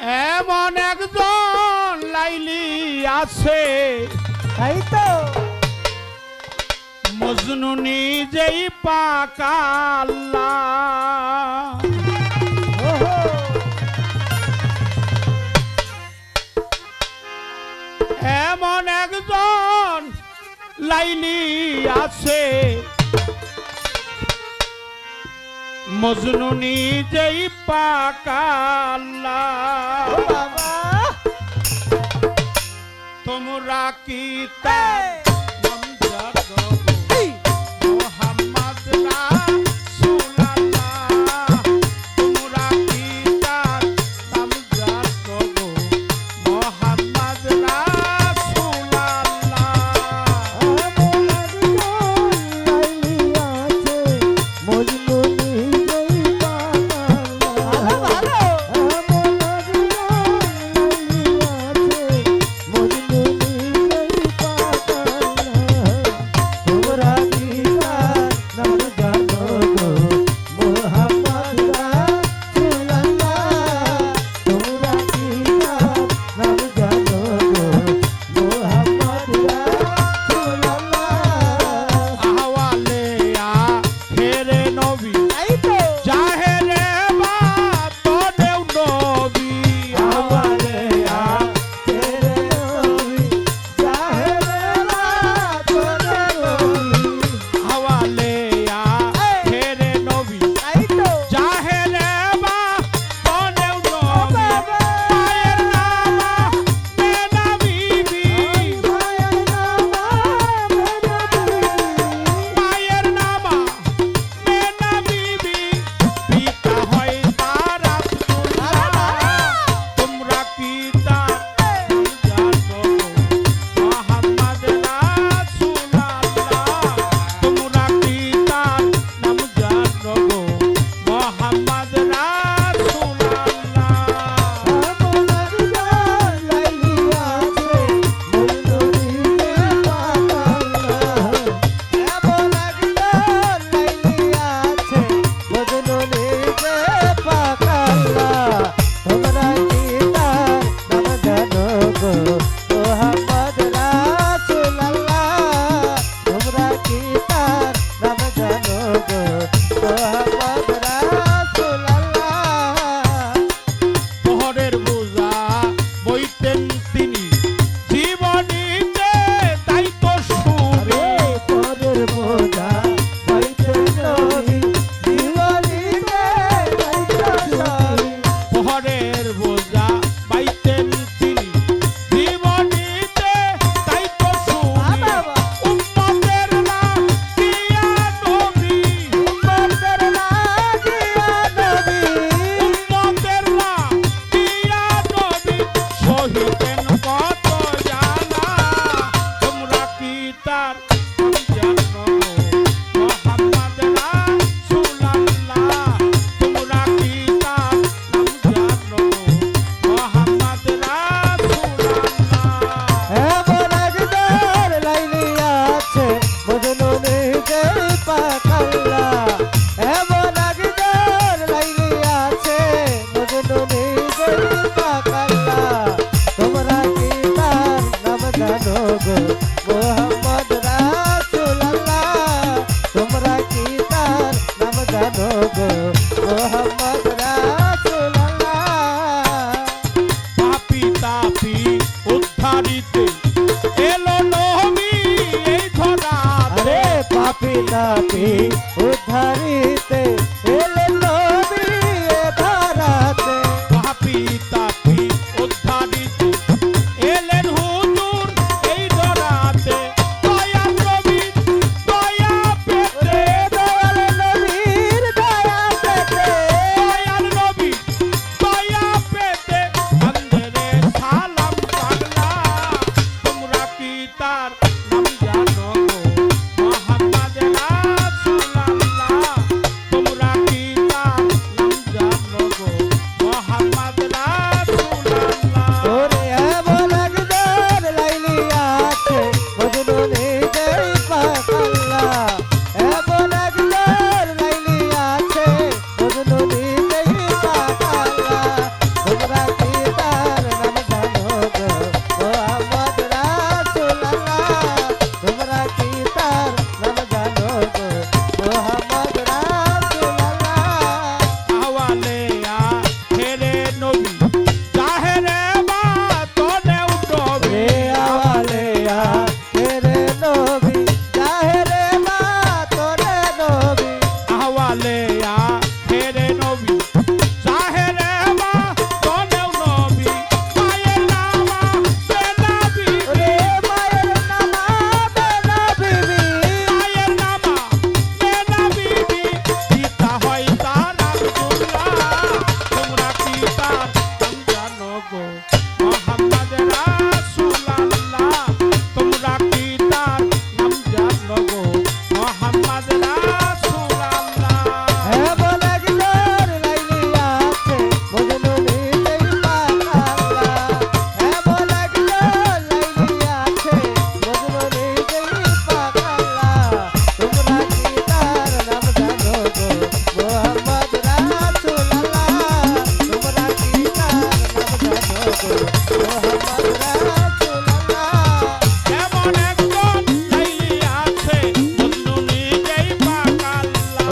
এমন একজন লাইলি আছে। তাই তো। মজনু নিজেই পাকাল্লা এমন একজন লাইলি আছে। মজনু নিজেই পাকাল্লা তোমরা কি তাই কাফিলাকে উদ্ধারিতে এলেন নবী ধারাতে কাফিলাকে উদ্ধারিতে এলেন হুজুর এই ধরাতে দয়া নবী দয়া পেতে। দয়াল নবীর দয়াতে দয়াল নবী দয়া পেতে। অন্ধরে সালাম পাগলা তোমরা কি তার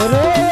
Vámonos.